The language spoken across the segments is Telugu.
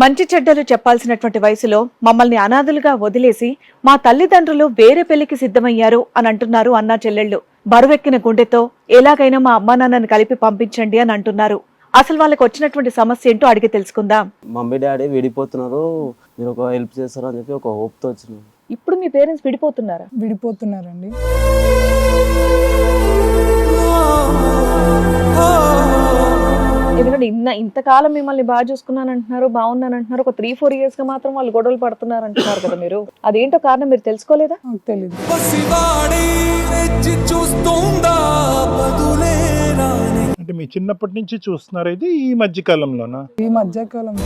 మంచి చెడ్డలు చెప్పాల్సినటువంటి వయసులో మమ్మల్ని అనాథలుగా వదిలేసి మా తల్లిదండ్రులు వేరే పెళ్ళికి సిద్ధమయ్యారు అని అంటున్నారు అన్నా చెల్లెళ్ళు. బరువెక్కిన గుండెతో ఎలాగైనా మా అమ్మా నాన్నని కలిపి పంపించండి అని అంటున్నారు. అసలు వాళ్ళకి వచ్చినటువంటి సమస్య ఏంటో అడిగి తెలుసుకుందాం. మమ్మీ డాడీ విడిపోతున్నారు. మీరు ఒక హెల్ప్ చేస్తారు అని చెప్పి ఒక హోప్తో వచ్చినాను ఇప్పుడు మీ పేరెంట్స్ విడిపోతున్నారా? విడిపోతున్నారండి. ఎందుకంటే ఇన్న ఇంతకాలం మిమ్మల్ని బాగా చూసుకున్నాను అంటున్నారు బాగున్నాను అంటున్నారు ఒక త్రీ ఫోర్ ఇయర్స్గా మాత్రం వాళ్ళు గొడవలు పడుతున్నారు అంటున్నారు కదా మీరు. అదేంటో కారణం మీరు తెలుసుకోలేదా? తెలియదు అంటే మీ చిన్నప్పటి నుంచి చూస్తున్నారు ఇది ఈ మధ్య కాలంలోనా ఈ మధ్యకాలం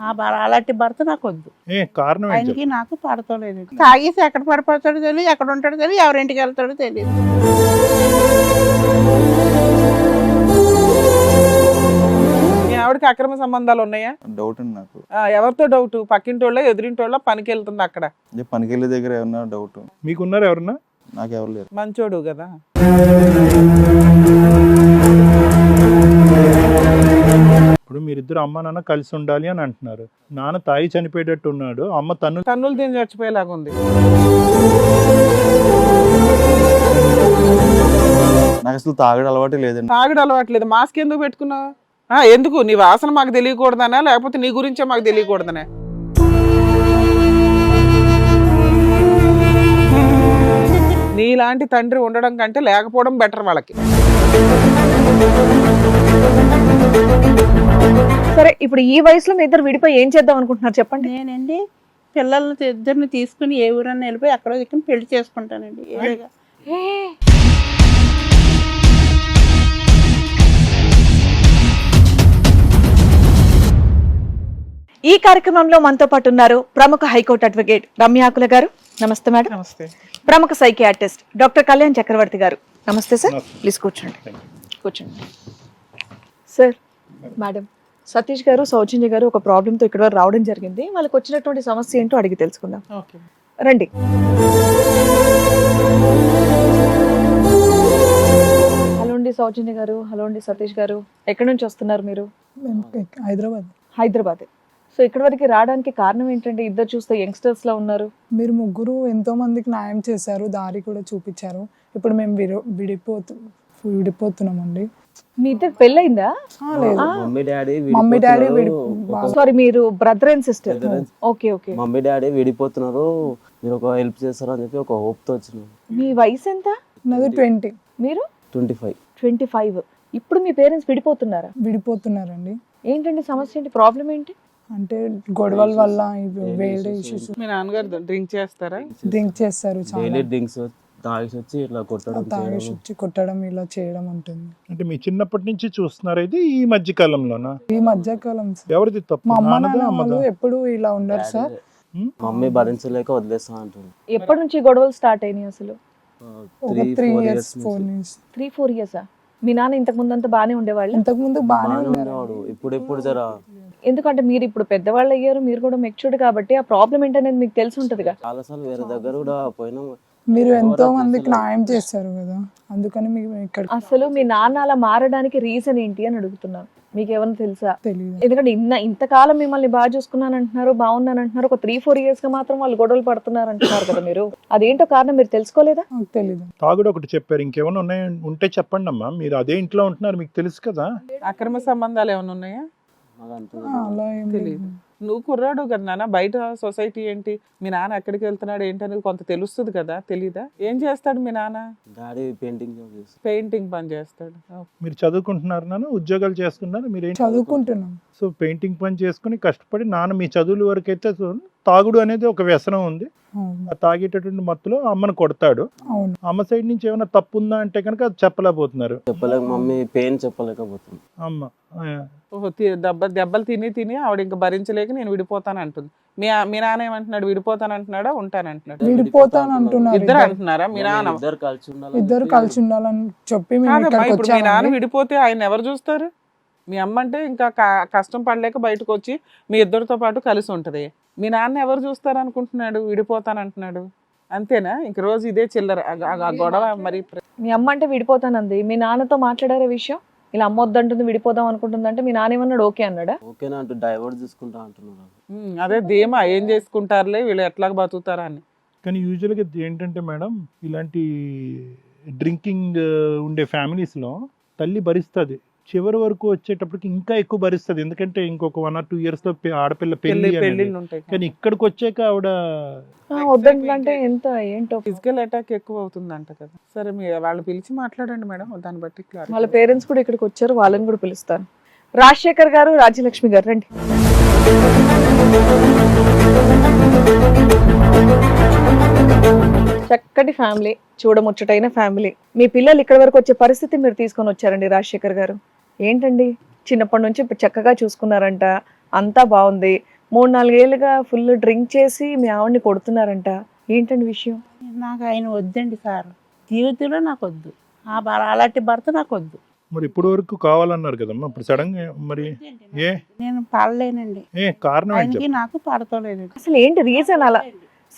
ఆ అలాంటి భర్త నాకు వద్దు. ఏ కారణం ఏంటి ఆయనకి నాకు పడతలేదు తాగేసి ఎక్కడ పడిపోతాడో తెలియదు ఎక్కడ ఉంటాడో తెలియదు ఎవరింటికి వెళ్తాడో తెలియదు మీ ఆవిడకి అక్రమ సంబంధాలు ఉన్నాయా? డౌట్ అండి నాకు. ఆ, ఎవరితో డౌట్ పక్కింటోళ్ళ ఎదురింటోళ్ళ పనికి వెళ్తుంది అక్కడ పనికెళ్ళే దగ్గర ఏమన్నా డౌట్ మీకున్నారు ఎవరన్నా? నాకు ఎవరు లేరు. మంచోడు కదా. మీరిద్దరు అమ్మ నాన్న కలిసి ఉండాలి అని అంటున్నారు. నాన్న తాయి చనిపోయేటట్టు ఉన్నాడు. అమ్మ తను తన్నులు తిని చచ్చిపోయేలాగా ఉంది. నాకు అసలు తాగడం అలవాటే లేదండి. తాగడం అలవాట్లేదు మాస్క్ ఎందుకు పెట్టుకున్నావు? ఆ, ఎందుకు? నీ వాసన మాకు తెలియకూడదనా లేకపోతే నీ గురించే మాకు తెలియకూడదనే? నీలాంటి తండ్రి ఉండడం కంటే లేకపోవడం బెటర్ వాళ్ళకి. సరే ఇప్పుడు ఈ వయసులో మీ ఇద్దరు విడిపోయి ఏం చేద్దాం అనుకుంటున్నారు చెప్పండి. నేనండి పిల్లల్ని ఇద్దరిని తీసుకుని ఏ ఊరన్నా వెళ్ళిపోయి అక్కడ దిక్కుని పెళ్ళి చేసుకుంటానండి. ఈ కార్యక్రమంలో మనతో పాటు ఉన్నారు ప్రముఖ హైకోర్టు అడ్వకేట్ రమ్యాకుల గారు. నమస్తే మేడం. నమస్తే. ప్రముఖ సైకియాట్రిస్ట్ డాక్టర్ కళ్యాణ్ చక్రవర్తి గారు. నమస్తే సార్. ప్లీజ్ కూర్చోండి. కూర్చోండి. సార్. మేడం సతీష్ గారు సౌజన్య గారు ఒక ప్రాబ్లంతో ఇక్కడ వరకు రావడం జరిగింది. వాళ్ళకి వచ్చినటువంటి సమస్య ఏంటో అడిగి తెలుసుకుందాం. ఓకే. రండి. హలో అండి సౌజన్య గారు హలో అండి సతీష్ గారు. ఎక్కడి నుంచి వస్తున్నారు మీరు? హైదరాబాద్. హైదరాబాద్. సో ఇక్కడ వరకు రావడానికి కారణం ఏంటంటే ఇద్దరు చూస్తే యంగ్స్టర్స్ లా ఉన్నారు. మీరు ముగ్గురు ఎంతో మందికి న్యాయం చేశారు దారి కూడా చూపించారు. ఇప్పుడు మేము విడిపోతు విడిపోతున్నామండి. మీ ఇద్దరు లేదు. మమ్మీ డాడీ మమ్మీ డాడీ విడిపోతున్నారు. సారీ మీరు brother and sister okay okay mummy daddy విడిపోతున్నారు. మీరు ఒక హెల్ప్ చేస్తారు అని చెప్పి ఒక హోప్తో వచ్చినాను మీ వయసు ఎంత? నాది ట్వంటీ మీరు? ట్వంటీ ఫైవ్ ట్వంటీ ఫైవ్ ఇప్పుడు మీ పేరెంట్స్ విడిపోతున్నారా? విడిపోతున్నారండి. ఏంటండి సమస్య ఏంటి? ప్రాబ్లం ఏంటి? అంటే గొడవల వల్ల ఇవి వేరే ఇష్యూస్ మీ నాన్నగారు డ్రింక్ చేస్తారా? డ్రింక్ చేస్తారు చాలా. డైలీ డ్రింక్స్ తాగేసి వచ్చి ఇట్లా కొట్టడం తాగేసి వచ్చి కొట్టడం ఇలా చేయడం ఉంటుంది అంటే మీ చిన్నప్పటి నుంచి చూస్తున్నారు ఇది ఈ మధ్య కాలంలోనా ఈ మధ్యకాలం సార్. ఎవరిది తప్పు? మా అమ్మ నాన్నదా నాన్న అమ్మదా? వాళ్ళు ఎప్పుడు ఇలా ఉండరు సార్. మమ్మీ భరించలేక వదిలేస్తా అంటుంది. ఎప్పటి నుంచి ఈ గొడవలు స్టార్ట్ అయినాయి అసలు? ఒక three three four years years four years three four ఇయర్సా మీ నాన్న ఇంతకు ముందు అంతా బాగానే ఉండేవాళ్ళు? ఇంతకు ముందు బాగానే బాగానే ఉన్నారు ఉండేవాడు. ఇప్పుడు ఎప్పుడు జర? ఎందుకంటే మీరు ఇప్పుడు పెద్దవాళ్ళు అయ్యారు మీరు కూడా మెచ్యూర్డ్ కాబట్టి ఆ ప్రాబ్లం ఏంటనేది మీకు తెలిసి ఉంటదిగా. చాలా సార్లు వేరే దగ్గర కూడా పోయినాం. మీరు ఎంతో మందికి న్యాయం చేస్తారు కదా. అందుకని మీకు ఇక్కడ అసలు మీ నాన్న అలా మారడానికి రీజన్ ఏంటి అని అడుగుతున్నాను. మీకు ఏమైనా తెలుసా? తెలియదు ఎందుకంటే ఇన్న ఇంతకాలం మిమ్మల్ని బాగా చూసుకున్నాను అంటున్నారు బాగున్నాను అంటున్నారు ఒక త్రీ ఫోర్ ఇయర్స్గా మాత్రం వాళ్ళు గొడవలు పడుతున్నారు అంటున్నారు కదా మీరు. అదేంటో కారణం మీరు తెలుసుకోలేదా? నాకు తెలీదు. తాగుడు ఒకటి చెప్పారు ఇంకేమైనా ఉన్నాయి? ఉంటే చెప్పండి అమ్మా. మీరు అదే ఇంట్లో ఉంటున్నారు మీకు తెలుసు కదా. అక్రమ సంబంధాలు ఏమైనా ఉన్నాయా? అలా ఏం తెలీదు. నువ్వు కుర్రాడు కదా నాన్న బయట సొసైటీ ఏంటి? మీ నాన్న ఎక్కడికి వెళ్తున్నాడు ఏంటి అనేది కొంత తెలుస్తుంది కదా తెలీదా? ఏం చేస్తాడు మీ నాన్న? డాడీ పెయింటింగ్ పెయింటింగ్ పని చేస్తాడు. మీరు చదువుకుంటున్నారు నాన్న ఉద్యోగాలు చేస్తున్నారు మీరు చదువుకుంటున్నాం. సో పెయింటింగ్ పని చేసుకుని కష్టపడి నాన్న మీ చదువుల వరకు అయితే తాగుడు అనేది ఒక వ్యసనం ఉంది. ఆ తాగేటటువంటి మత్తులో అమ్మను కొడతాడు. అవును. అమ్మ సైడ్ నుంచి ఏమైనా తప్పు ఉందా అంటే కనుక అది చెప్పలేకపోతున్నారు. చెప్పలేక మమ్మీ పెయిన్ చెప్పలేకపోతుంది. అమ్మ ఆ, ఓహో తి- దెబ్బ దెబ్బలు తిని తిని ఆవిడ ఇంకా భరించలేక నేను విడిపోతాను అంటుంది మీ మీ నాన్న ఏమంటున్నాడు? విడిపోతాను అంటున్నాడా ఉంటాను అంటున్నాడు విడిపోతాను అంటున్నారు ఇద్దరు ఇద్దరు. అంటున్నారా? మీ నాన్న? ఇద్దరు కలిసి ఉండాలని ఇద్దరు చెప్పి కలిసి ఉండాలని చెప్పి మేము కాదమ్మా ఇక్కడికి ఇప్పుడు మీ నాన్న వచ్చామండి విడిపోతే ఆయన ఎవరు చూస్తారు? మీ అమ్మ అంటే ఇంకా క- కష్టం పడలేక బయటకు వచ్చి మీ ఇద్దరితో పాటు కలిసి ఉంటది. మీ నాన్న ఎవరు చూస్తారు అనుకుంటున్నాడు విడిపోతాను అంటున్నాడు అంతేనా? ఇంక రోజు ఇదే చిల్లర. ఆ- ఆ- ఆ గొడవ మరి ప్ర- మీ అమ్మ అంటే విడిపోతానంది. మీ నాన్నతో మాట్లాడారా విషయం? ఇలా అమ్మ వద్దంటుంది విడిపోదాం అనుకుంటుంది అంటే మీ నాన్న ఏమన్నాడు? ఓకే అన్నాడా? ఓకేనా అంటూ డైవర్ట్ తీసుకుంటా అంటున్నారు ఉమ్, అదే ధీమా ఏం చేసుకుంటారులే? వీళ్ళు ఎట్లా బతుకుతారా అని. కానీ యూజువల్గా ఏంటంటే మేడం ఇలాంటి డ్రింకింగ్ ఉండే ఫ్యామిలీస్లో తల్లి భరిస్తుంది. చివరి వరకు వచ్చేటప్పటికి ఇంకా ఎక్కువ భరిస్తుంది. ఎందుకంటే ఇంకొక వన్ ఆర్ టూ ఇయర్స్లో ఆడపిల్ల పెళ్ళి. పెళ్ళిళ్ళు ఉంటాయి కానీ ఇక్కడికి వచ్చాక ఆవిడ ఆ, వద్దంటుందంటే ఎంత ఏంటో. ఫిజికల్ అటాక్ ఎక్కువ అవుతుందంట కదా. సరే మీ వాళ్ళు పిలిచి మాట్లాడండి మేడం. దాన్ని బట్టి. వాళ్ళ పేరెంట్స్ కూడా ఇక్కడికి వచ్చారు. వాళ్ళని కూడా పిలుస్తాను. రాజశేఖర్ గారు రాజ్యలక్ష్మి గారు రండి. చక్కటి ఫ్యామిలీ చూడముచ్చటైన ఫ్యామిలీ. మీ పిల్లలు ఇక్కడి వరకు వచ్చే పరిస్థితి మీరు తీసుకొని వచ్చారండి రాజశేఖర్ గారు. ఏంటండి? చిన్నప్పటి నుంచి చక్కగా చూసుకున్నారంట. అంతా బాగుంది. మూడు నాలుగేళ్ళుగా ఫుల్ డ్రింక్ చేసి మీ ఆవిడ్ని కొడుతున్నారంట. ఏంటండి విషయం? నాకు ఆయన వద్దండి సార్. జీవితంలో నాకు వద్దు. ఆ భర అలాంటి భర్త నాకు వద్దు. మరి ఇప్పటి వరకు కావాలన్నారు కదమ్మా. ఇప్పుడు సడన్గా మరి ఏ? నేను పడలేనండి. ఏ కారణం ఏంటి ఆయనకి చెప్పు. నాకు పడతలేదండి. అసలు ఏంటి రీజన్ అలా?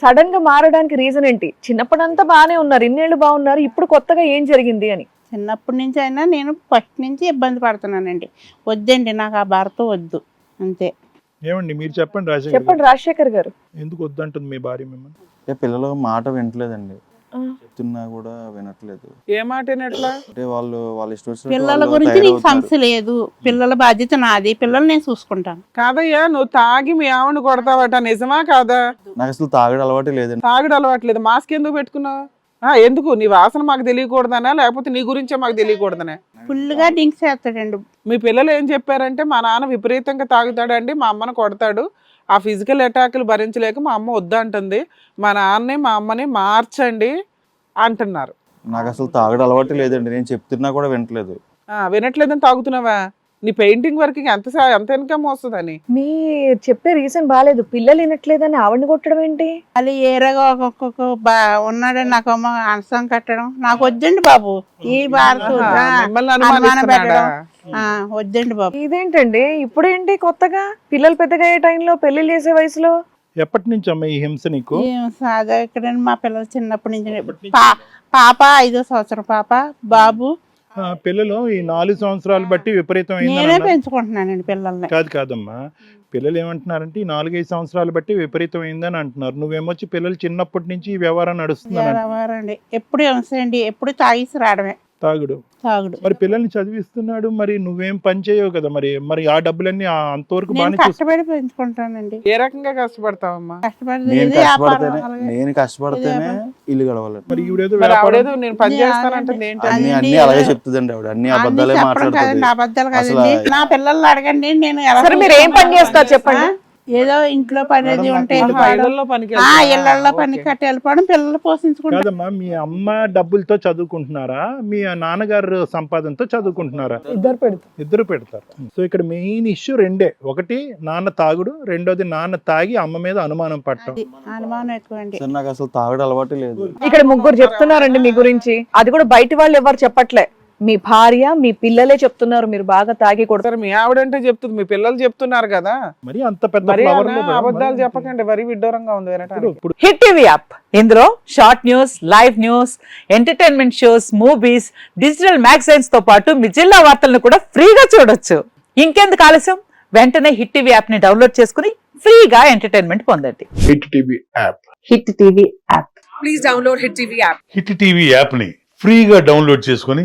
సడన్గా మారడానికి రీజన్ ఏంటి? చిన్నప్పుడంతా బాగానే ఉన్నారు ఇన్నేళ్ళు బాగున్నారు ఇప్పుడు కొత్తగా ఏం జరిగింది అని? చిన్నప్పటి నుంచి అయినా నేను ఫస్ట్ నుంచి ఇబ్బంది పడుతున్నానండి. వద్దండి నాకు ఆ భర్త వద్దు. అంతే. ఏమండి మీరు చెప్పండి రాజశేఖర్ చెప్పండి రాజశేఖర్ గారు. ఎందుకు వద్దంటుంది మీ భార్య మిమ్మల్ని? పిల్లలు మాట వింటలేదండి. చెప్తున్నా కూడా వినట్లేదు. ఏ మాట వినట్లా? అంటే వాళ్ళు వాళ్ళ ఇష్టం పిల్లల గురించి నీకు. సమస్య లేదు. పిల్లల బాధ్యత నాది. పిల్లలు నేను చూసుకుంటాను. కాదయ్యా నువ్వు తాగి మీ ఆవిడ కొడతావట. నిజమా కాదా? నాకు అసలు తాగడం అలవాటే లేదండి. తాగుడు అలవాట్లేదు మాస్క్ ఎందుకు పెట్టుకున్నావు? ఆ, ఎందుకు? నీ వాసన మాకు తెలియకూడదనా? లేకపోతే నీ గురించే మాకు తెలియకూడదనే? ఫుల్గా డింక్ చేస్తాడండి. మీ పిల్లలు ఏం చెప్పారంటే మా నాన్న విపరీతంగా తాగుతాడండి మా అమ్మను కొడతాడు. ఆ ఫిజికల్ అటాకులు భరించలేక మా అమ్మ వద్దంటుంది. మా నాన్నని మా అమ్మని మార్చండి అంటున్నారు. నాకు అసలు తాగడం అలవాటే లేదండి. నేను చెప్తున్నా కూడా వినట్లేదు. ఆ, వినట్లేదని తాగుతున్నావా? నీ పెయింటింగ్ వర్క్ ఎంత ఎంత ఇన్కమ్ వస్తుందని? మీ చెప్పే రీజన్ బాగాలేదు పిల్లలు వినట్లేదని ఆవిడని కొట్టడం ఏంటి? అది ఏరగా ఒక్కొక్క బా ఉన్నాడని నాకు అమ్మ అనసం కట్టడం. నాకు వద్దండి బాబు. ఈ భారత వద్దండి బాబు. ఇదేంటండి? ఇప్పుడేంటి కొత్తగా? పిల్లలు పెద్దగా అయ్యే టైంలో పెళ్ళి చేసే వయసులో? ఎప్పటి నుంచి అమ్మ ఈ హింస నీకు? సాదా ఇక్కడ మా పిల్లలు చిన్నప్పటి నుంచి. పా- పాప ఐదో సంవత్సరం పాప. బాబు పిల్లలు ఈ నాలుగు సంవత్సరాలు బట్టి. పెంచుకుంటున్నానండి పిల్లల్ని. కాదు కాదమ్మా. పిల్లలు ఏమంటున్నారంటే ఈ నాలుగైదు సంవత్సరాలు బట్టి విపరీతమైందని అంటున్నారు. నువ్వేమొచ్చి పిల్లలు చిన్నప్పటి నుంచి ఈ వ్యవహారం నడుస్తుందని ఎవరండి ఎప్పుడు అండి ఎప్పుడు తాగేసి రావడమే. తాగుడు. తాగుడు. మరి పిల్లల్ని చదివిస్తున్నాడు మరి నువ్వేం పని చేయవు కదా మరి? మరి ఆ డబ్బులన్నీ ఆ అంతవరకు బాగానే చూసు. కష్టపడి పెంచుకుంటానండి ఏ రకంగా కష్టపడతావమ్మా? కష్టపడి నేను ఇది వ్యాపారం కష్టపడితేనే అలాగే. నేను కష్టపడితేనే ఇల్లు గడవాలండి. మరి ఈవిడేదో మరి వ్యాపారం ఆవిడేదో నేను పని అది చేస్తానంటుంది ఏంటి అది అన్ని అలాగే చెప్తుందండి ఆవిడ. అన్ని అబద్ధాలే అన్ని చెప్పడం మాట్లాడుతుంది. కాదండి. అబద్ధాలు అసలు కాదండి నా పిల్లల్ని అడగండి నేను ఎలా సరే మీరు ఏం పని చేస్తారు చెప్పండి? ఏదో ఇంట్లో పని అది ఉంటే పనికి? ఇళ్ళలో పని ఓకే. కట్టి వెళ్ళిపోవడం పిల్లలు పోషించుకుంటారు కాదమ్మా మీ అమ్మ డబ్బులతో చదువుకుంటున్నారా? మీ నాన్నగారు సంపాదనతో చదువుకుంటున్నారా? ఇద్దరు పెడతారు. ఇద్దరు పెడతారు. సో ఇక్కడ మెయిన్ ఇష్యూ రెండే. ఒకటి నాన్న తాగుడు. రెండోది నాన్న తాగి అమ్మ మీద అనుమానం పట్టడం. అనుమానం నాకు అసలు తాగడం అలవాటే లేదు. ఇక్కడ ముగ్గురు చెప్తున్నారండి మీ గురించి. అది కూడా బయట వాళ్ళు ఎవరు చెప్పట్లే. మీ భార్య మీ పిల్లలే చెప్తున్నారు మీరు బాగా తాగి కొడతారు మీ ఆవిడంటే చెప్తుంది మీ పిల్లలు చెప్తున్నారు కదా. మరి అంత పెద్ద అబద్ధాలు చెప్పకండి వరి విడ్డూరంగా ఉంది ఇప్పుడు హిట్ టీవీ యాప్ ఇందులో short news live news entertainment shows movies digital మ్యాగజైన్స్తో పాటు మీ జిల్లా వార్తలను కూడా ఫ్రీగా చూడొచ్చు. ఇంకెందుకు ఆలస్యం? వెంటనే హిట్ టీవీ యాప్ని డౌన్లోడ్ చేసుకుని ఫ్రీగా ఎంటర్టైన్మెంట్ పొందండి. Hit TV app hit TV app hit TV యాప్ని ఫ్రీగా డౌన్లోడ్ చేసుకొని